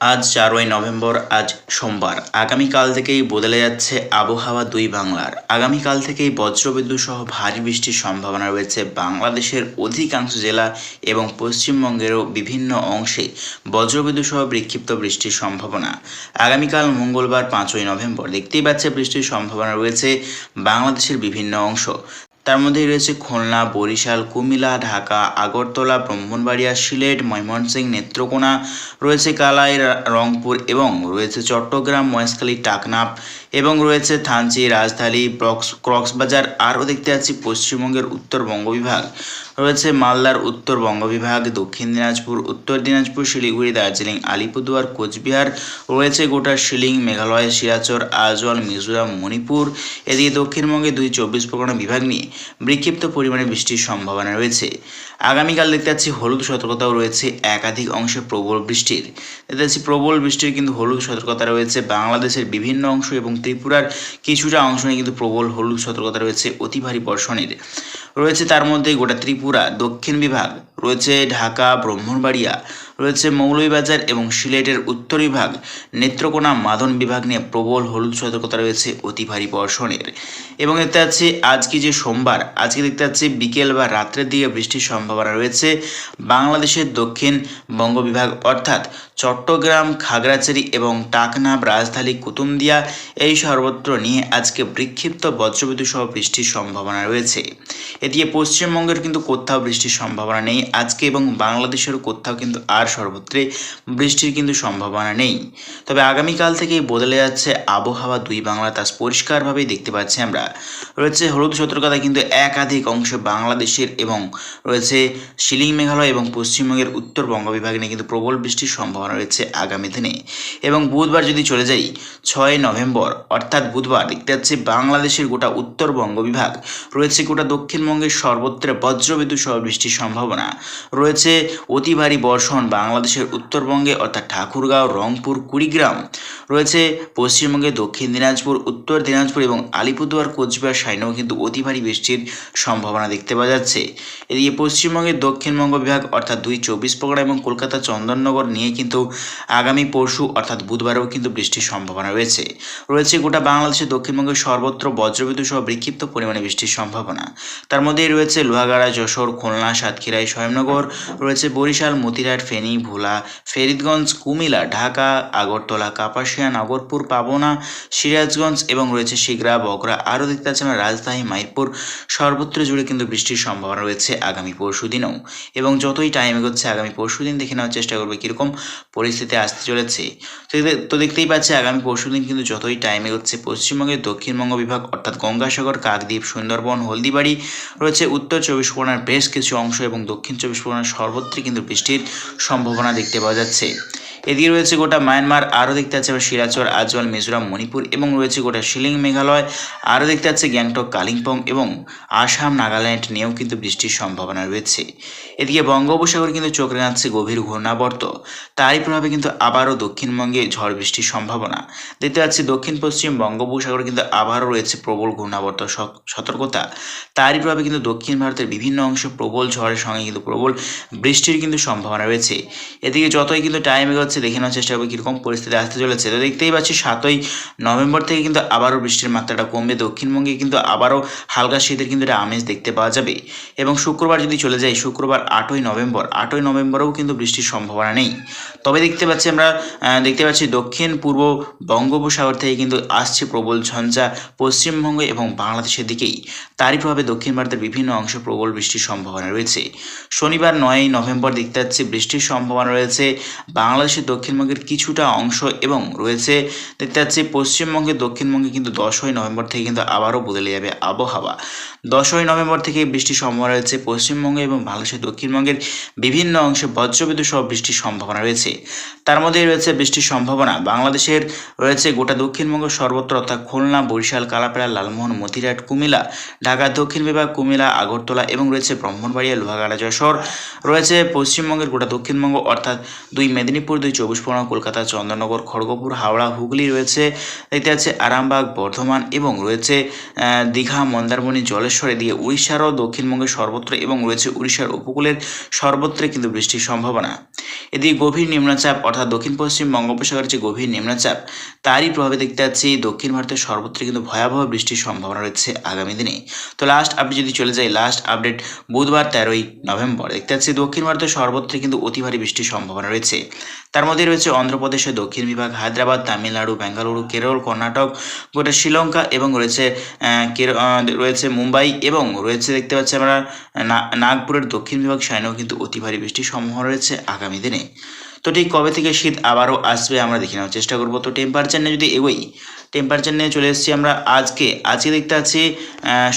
আজ চারই নভেম্বর, আজ সোমবার। আগামীকাল থেকেই বদলে যাচ্ছে আবহাওয়া দুই বাংলার। আগামীকাল থেকেই বজ্রবিদ্যুৎ সহ ভারী বৃষ্টির সম্ভাবনা রয়েছে বাংলাদেশের অধিকাংশ জেলা এবং পশ্চিমবঙ্গেরও বিভিন্ন অংশে বজ্রবিদ্যুৎ সহ বিক্ষিপ্ত বৃষ্টির সম্ভাবনা। আগামীকাল মঙ্গলবার পাঁচই নভেম্বর, দেখতেই পাচ্ছে বৃষ্টির সম্ভাবনা রয়েছে বাংলাদেশের বিভিন্ন অংশ। তার মধ্যে রয়েছে খুলনা, বরিশাল কুমিলা ঢাকা, আগরতলা, ব্রাহ্মণবাড়িয়া, সিলেট, ময়মনসিংহ, নেত্রকোনা, রয়েছে কালাই রংপুর এবং রয়েছে চট্টগ্রাম, মহেশখালী, টাকনাফ। এবং রয়েছে থানচি, রাজধানী ব্রক্স কক্সবাজার আরও দেখতে পাচ্ছি পশ্চিমবঙ্গের উত্তরবঙ্গ বিভাগ রয়েছে মালদার উত্তরবঙ্গ বিভাগ দক্ষিণ দিনাজপুর, উত্তর দিনাজপুর, শিলিগুড়ি, দার্জিলিং, আলিপুরদুয়ার, কোচবিহার, রয়েছে গোটা শিলিং, মেঘালয় সিরাচর আজওয়াল মিজোরাম, মণিপুর। এদিকে দক্ষিণবঙ্গে দুই চব্বিশ পরগনা বিভাগ নিয়ে বিক্ষিপ্ত পরিমাণে বৃষ্টির সম্ভাবনা রয়েছে। আগামীকাল দেখতে পাচ্ছি হলুদ সতর্কতাও রয়েছে, একাধিক অংশে প্রবল বৃষ্টির। দেখতে পাচ্ছি প্রবল বৃষ্টির কিন্তু হলুদ সতর্কতা রয়েছে বাংলাদেশের বিভিন্ন অংশ এবং ত্রিপুরার কিছুটা অংশ নিয়ে কিন্তু প্রবল হলুদ সতর্কতা রয়েছে অতি ভারী বর্ষণের রয়েছে তার মধ্যে গোটা ত্রিপুরা, দক্ষিণ বিভাগ, রয়েছে ঢাকা, ব্রাহ্মণবাড়িয়া রয়েছে মৌলভীবাজার এবং সিলেটের উত্তর বিভাগ নেত্রকোনা মাদন বিভাগ নিয়ে প্রবল হলুদ সতর্কতা রয়েছে অতি ভারী বর্ষণের। এবং দেখতে পাচ্ছি আজকে যে সোমবার, আজকে দেখতে পাচ্ছি বিকেল বা রাত্রের দিকে বৃষ্টির সম্ভাবনা রয়েছে। বাংলাদেশের দক্ষিণ বঙ্গ বিভাগ অর্থাৎ চট্টগ্রাম, খাগড়াছড়ি এবং টাকনাফ রাজধানী কুতুমদিয়া এই সর্বত্র নিয়ে আজকে বিক্ষিপ্ত বজ্রবিদ্যুৎ সহ বৃষ্টির সম্ভাবনা রয়েছে। এদিকে পশ্চিমবঙ্গের কিন্তু কোথাও বৃষ্টির সম্ভাবনা নেই। আজকে এবং বাংলাদেশের কোথাও কিন্তু আর সর্বত্রে বৃষ্টির কিন্তু সম্ভাবনা নেই। তবে আগামীকাল থেকেই বদলে যাচ্ছে আবহাওয়া দুই বাংলা তা পরিষ্কারভাবেই দেখতে পাচ্ছি আমরা। রয়েছে হলুদ সতর্কতা কিন্তু একাধিক অংশে বাংলাদেশের এবং রয়েছে শিলিং মেঘালয় এবং পশ্চিমবঙ্গের উত্তরবঙ্গ বিভাগে নিয়ে কিন্তু প্রবল বৃষ্টির সম্ভাবনা রয়েছে আগামী দিনে। এবং বুধবার যদি চলে যাই, ছয় নভেম্বর, অর্থাৎ বুধবার, দেখতে যাচ্ছে বাংলাদেশের গোটা উত্তরবঙ্গ বিভাগ রয়েছে গোটা দক্ষিণবঙ্গের সর্বত্র বজ্রবিদ্যুৎ সহ বৃষ্টির সম্ভাবনা। রয়েছে অতি ভারী বর্ষণ বাংলাদেশের উত্তরবঙ্গে অর্থাৎ ঠাকুরগাঁও, রংপুর, কুড়িগ্রাম রয়েছে পশ্চিমবঙ্গে দক্ষিণ দিনাজপুর, উত্তর দিনাজপুর এবং আলিপুরদুয়ার, কোচবিহার সাইনেও কিন্তু অতি ভারী বৃষ্টির সম্ভাবনা দেখতে পাওয়া যাচ্ছে। এদিকে পশ্চিমবঙ্গের দক্ষিণবঙ্গ বিভাগ অর্থাৎ দুই চব্বিশ পরগনা এবং কলকাতা, চন্দননগর নিয়ে কিন্তু আগামী পরশু অর্থাৎ বুধবারেও কিন্তু বৃষ্টির সম্ভাবনা রয়েছে। রয়েছে গোটা বাংলাদেশের দক্ষিণবঙ্গের সর্বত্র বজ্রবিদ্যুৎ সহ বিক্ষিপ্ত পরিমাণে বৃষ্টির সম্ভাবনা। তার মধ্যেই রয়েছে লোহাগাড়া, যশোর, খুলনা সাতক্ষীরাই স্বয়ংনগর, রয়েছে বরিশাল মতিরাট ফেনী ভোলা ফেরিদগঞ্জ, কুমিলা, ঢাকা, আগরতলা, কাপাসিয়া, নগরপুর, পাবনা, সিরাজগঞ্জ এবং রয়েছে শিগরা বগরা আরও দেখতে পাচ্ছি আমরা রাজধানী মাইপুর সর্বত্র জুড়ে কিন্তু বৃষ্টির সম্ভাবনা রয়েছে আগামী পরশু দিনেও। এবং যতই টাইম এগোচ্ছে, আগামী পরশু দিন দেখে নেওয়ার চেষ্টা করবে কীরকম পরিস্থিতি আসতে চলেছে। তো দেখতেই পাচ্ছি আগামী পরশু দিন কিন্তু যতই টাইম এগোচ্ছে, পশ্চিমবঙ্গের দক্ষিণবঙ্গ বিভাগ অর্থাৎ গঙ্গাসাগর, কাকদ্বীপ, সুন্দরবন, হলদিবাড়ি, রয়েছে উত্তর চব্বিশ পরগনার বেশ কিছু অংশ এবং দক্ষিণ চব্বিশ পরগনার সর্বত্রই কিন্তু বৃষ্টির সম্ভাবনা দেখতে পাওয়া যাচ্ছে। এদিকে রয়েছে গোটা মায়ানমার, আরও দেখতে পাচ্ছি আমরা শিলাচর আজওয়াল মিজোরাম, মণিপুর এবং রয়েছে গোটা শিলিং মেঘালয়। আরও দেখতে পাচ্ছি গ্যাংটক, কালিম্পং এবং আসাম, নাগাল্যান্ড নিয়েও কিন্তু বৃষ্টির সম্ভাবনা রয়েছে। এদিকে বঙ্গোপসাগর কিন্তু চোখ রাঙাচ্ছে গভীর ঘূর্ণাবর্ত। তারই প্রভাবে কিন্তু আবারও দক্ষিণবঙ্গে ঝড় বৃষ্টির সম্ভাবনা। দেখতে পাচ্ছি দক্ষিণ পশ্চিম বঙ্গোপসাগরে কিন্তু আবারও রয়েছে প্রবল ঘূর্ণাবর্ত সতর্কতা। তারই প্রভাবে কিন্তু দক্ষিণ ভারতের বিভিন্ন অংশে প্রবল ঝড়ের সঙ্গে কিন্তু প্রবল বৃষ্টির কিন্তু সম্ভাবনা রয়েছে। এদিকে যতই কিন্তু টাইম এগোচ্ছে দেখে নেওয়ার চেষ্টা করবে কীরকম পরিস্থিতি আসতে চলেছে। তো দেখতেই পাচ্ছি সাতই নভেম্বর থেকে কিন্তু আবারও বৃষ্টির মাত্রাটা কমবে। দক্ষিণবঙ্গে কিন্তু আবারও হালকা শীতের কিন্তু একটা আমেজ দেখতে পাওয়া যাবে। এবং শুক্রবার যদি চলে যাই, শুক্রবার আটই নভেম্বর, আটই নভেম্বরেও কিন্তু বৃষ্টির সম্ভাবনা নেই। তবে দেখতে পাচ্ছি আমরা দেখতে পাচ্ছি দক্ষিণ, পূর্ব বঙ্গোপসাগর থেকে কিন্তু আসছে প্রবল ঝঞ্ঝা পশ্চিমবঙ্গ এবং বাংলাদেশের দিকেই। তারই প্রভাবে দক্ষিণ ভারতের বিভিন্ন অংশে প্রবল বৃষ্টির সম্ভাবনা রয়েছে। শনিবার নয়ই নভেম্বর দেখতে পাচ্ছি বৃষ্টির সম্ভাবনা রয়েছে। বাংলাদেশের দক্ষিণবঙ্গের কিছুটা অংশ এবং রয়েছে দেখতে পাচ্ছি পশ্চিমবঙ্গের দক্ষিণবঙ্গে কিন্তু দশই নভেম্বর থেকে কিন্তু আবারও বদলে যাবে আবহাওয়া। দশই নভেম্বর থেকে বৃষ্টির সম্ভাবনা রয়েছে পশ্চিমবঙ্গে এবং বাংলাদেশের দক্ষিণবঙ্গের বিভিন্ন অংশে বজ্রবিদ্যুৎ সহ বৃষ্টির সম্ভাবনা রয়েছে। তার মধ্যেই রয়েছে বৃষ্টির সম্ভাবনা। বাংলাদেশের রয়েছে গোটা দক্ষিণবঙ্গ সর্বত্র অর্থাৎ খুলনা, বরিশাল, কালাপাড়া, লালমোহন মতিরাট কুমিলা ঢাকা, দক্ষিণ বিভাগ কুমিলা আগরতলা এবং রয়েছে ব্রাহ্মণবাড়িয়া, লোহাগাড়া, যশোর। রয়েছে পশ্চিমবঙ্গের গোটা দক্ষিণবঙ্গ অর্থাৎ দুই মেদিনীপুর, দুই চব্বিশ পরগনা, কলকাতা, চন্দননগর, খড়গপুর, হাওড়া, হুগলি রয়েছে। দেখতে আছে আরামবাগ, বর্ধমান এবং রয়েছে দীঘা, মন্দারমণি, জলেশ্বর। এদিকে উড়িষ্যারও দক্ষিণবঙ্গের সর্বত্র এবং রয়েছে উড়িষ্যার উপকূলের সর্বত্র কিন্তু বৃষ্টির সম্ভাবনা। এদিকে গভীর নিম্নচাপ অর্থাৎ দক্ষিণ পশ্চিম বঙ্গোপসাগরের যে গভীর নিম্নচাপ, তারই প্রভাবে দেখতে পাচ্ছি দক্ষিণ ভারতের সর্বত্র কিন্তু ভয়াবহ বৃষ্টির সম্ভাবনা রয়েছে আগামী দিনে। তো লাস্ট আপডেট যদি চলে যাই লাস্ট আপডেট বুধবার তেরোই নভেম্বর, দেখতে পাচ্ছি দক্ষিণ ভারতের সর্বত্র কিন্তু অতি ভারী বৃষ্টির সম্ভাবনা রয়েছে। তার মধ্যে রয়েছে অন্ধ্রপ্রদেশের দক্ষিণ বিভাগ, হায়দ্রাবাদ, তামিলনাড়ু, বেঙ্গালুরু, কেরল, কর্ণাটক, গোটা শ্রীলঙ্কা এবং রয়েছে রয়েছে মুম্বাই এবং রয়েছে দেখতে পাচ্ছি আমরা নাগপুরের দক্ষিণ বিভাগ সাইনেও কিন্তু অতি ভারী বৃষ্টির সম্ভাবনা রয়েছে আগামী দিনে। তো ঠিক কবে থেকে শীত আবারও আসবে আমরা দেখে নেওয়ার চেষ্টা করব। তো টেম্পারেচার নিয়ে যদি এগোই টেম্পারেচার নিয়ে চলে এসেছি আমরা আজকে। আজকে দেখতে পাচ্ছি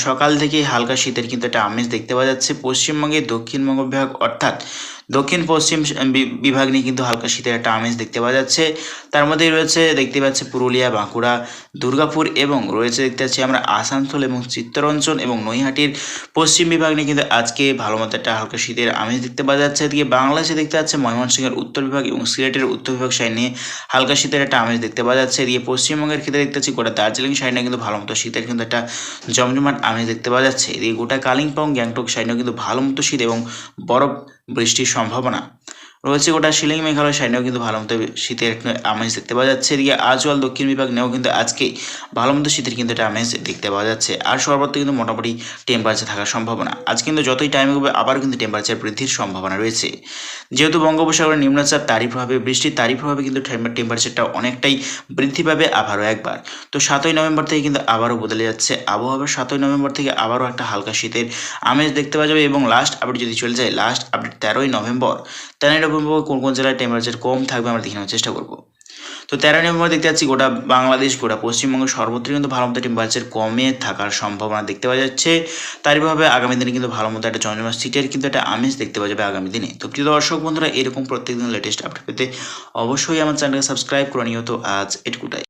সকাল থেকে হালকা শীতের কিন্তু একটা আমেজ দেখতে পাওয়া যাচ্ছে। পশ্চিমবঙ্গের দক্ষিণবঙ্গ বিভাগ অর্থাৎ দক্ষিণ, পশ্চিম বিভাগ নিয়ে কিন্তু হালকা শীতের একটা আমেজ দেখতে পাওয়া যাচ্ছে। তার মধ্যেই রয়েছে, দেখতে পাচ্ছি পুরুলিয়া, বাঁকুড়া, দুর্গাপুর এবং রয়েছে দেখতে পাচ্ছি আমরা আসানসোল এবং চিত্তরঞ্জন এবং নৈহাটির পশ্চিম বিভাগ নিয়ে কিন্তু আজকে ভালো মতো একটা হালকা শীতের আমেজ দেখতে পাওয়া যাচ্ছে। এদিকে বাংলাদেশে দেখতে পাচ্ছে ময়মনসিংহের উত্তর বিভাগ এবং সিলেটের উত্তর বিভাগ সাইড নিয়ে হালকা শীতের একটা আমেজ দেখতে পাওয়া যাচ্ছে। এদিকে পশ্চিমবঙ্গের ক্ষেত্রে দেখতে পাচ্ছি গোটা দার্জিলিং সাইডে কিন্তু ভালো মতো শীতের কিন্তু একটা জমজমাট আমেজ দেখতে পাওয়া যাচ্ছে। এদিকে গোটা কালিম্পং, গ্যাংটক সাইডেও কিন্তু ভালো মতো শীত এবং বরফ বৃষ্টির সম্ভাবনা। রয়েছে গোটা শিলিং মেঘালয় সাইডেও কিন্তু ভালো মতো শীতের একটা আমেজ দেখতে পাওয়া যাচ্ছে। এদিকে আজওয়াল দক্ষিণ বিভাগ নেও কিন্তু আজকে ভালো মতো শীতের কিন্তু একটা আমেজ দেখতে পাওয়া যাচ্ছে। আর সর্বত্র কিন্তু মোটামুটি টেম্পারেচার থাকার সম্ভাবনা। আজ কিন্তু যতই টাইম এগোবে আবার কিন্তু টেম্পারেচার বৃদ্ধির সম্ভাবনা রয়েছে। যেহেতু বঙ্গোপসাগরের নিম্নচাপ, তারই প্রভাবে বৃষ্টির তারই প্রভাবে কিন্তু টেম্পারেচারটা অনেকটাই বৃদ্ধি পাবে আবারও একবার। তো সাতই নভেম্বর থেকে কিন্তু আবারও বদলে যাচ্ছে। আবহাওয়া সাতই নভেম্বর থেকে আবারও একটা হালকা শীতের আমেজ দেখতে পাওয়া যাবে এবং লাস্ট আপডেট যদি চলে যায় লাস্ট আপডেট তেরোই নভেম্বর। তেরোই নভেম্বর কোন কোন জেলায় টেম্পারেচার কম থাকবে আমরা দেখে নেওয়ার চেষ্টা করব। তো তেরোই নভেম্বর দেখতে পাচ্ছি গোটা বাংলাদেশ, গোটা পশ্চিমবঙ্গের সর্বত্র কিন্তু ভালো মতো টেম্পারেচার কমে থাকার সম্ভাবনা দেখতে পাওয়া যাচ্ছে। তারইভাবে আগামী দিনে কিন্তু ভালো মতো একটা জমজমা সিটের কিন্তু একটা আমেজ দেখতে পাওয়া যাবে আগামী দিনে। তো প্রিয় দর্শক বন্ধুরা, এরকম প্রত্যেকদিন লেটেস্ট আপডেট পেতে অবশ্যই আমার চ্যানেলকে সাবস্ক্রাইব করে নিও। তো আজ এটুকুটাই।